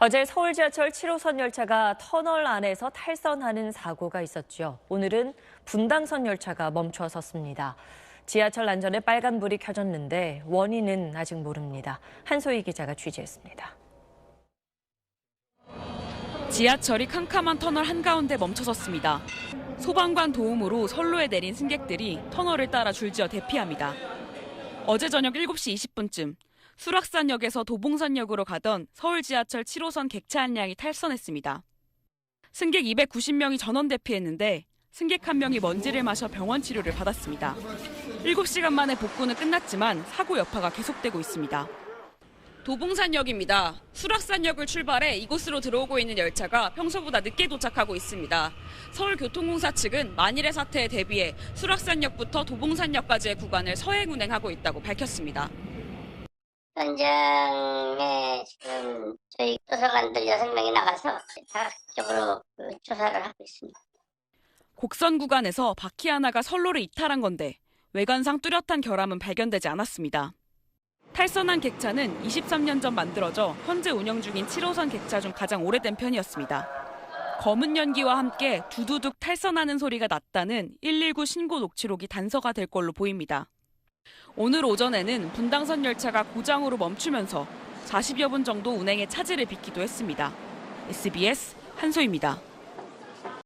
어제 서울 지하철 7호선 열차가 터널 안에서 탈선하는 사고가 있었죠. 오늘은 분당선 열차가 멈춰 섰습니다. 지하철 안전에 빨간불이 켜졌는데 원인은 아직 모릅니다. 한소희 기자가 취재했습니다. 지하철이 캄캄한 터널 한가운데 멈춰섰습니다. 소방관 도움으로 선로에 내린 승객들이 터널을 따라 줄지어 대피합니다. 어제 저녁 7시 20분쯤 수락산역에서 도봉산역으로 가던 서울 지하철 7호선 객차 한 량이 탈선했습니다. 승객 290명이 전원 대피했는데 승객 한 명이 먼지를 마셔 병원 치료를 받았습니다. 7시간 만에 복구는 끝났지만 사고 여파가 계속되고 있습니다. 도봉산역입니다. 수락산역을 출발해 이곳으로 들어오고 있는 열차가 평소보다 늦게 도착하고 있습니다. 서울교통공사 측은 만일의 사태에 대비해 수락산역부터 도봉산역까지의 구간을 서행 운행하고 있다고 밝혔습니다. 현장에 지금 저희 도서관들 여섯 명이 나가서 자각적으로 그 조사를 하고 있습니다. 곡선 구간에서 바퀴 하나가 선로를 이탈한 건데 외관상 뚜렷한 결함은 발견되지 않았습니다. 탈선한 객차는 23년 전 만들어져 현재 운영 중인 7호선 객차 중 가장 오래된 편이었습니다. 검은 연기와 함께 두두둑 탈선하는 소리가 났다는 119 신고 녹취록이 단서가 될 걸로 보입니다. 오늘 오전에는 분당선 열차가 고장으로 멈추면서 40여 분 정도 운행에 차질을 빚기도 했습니다. SBS 한소입니다.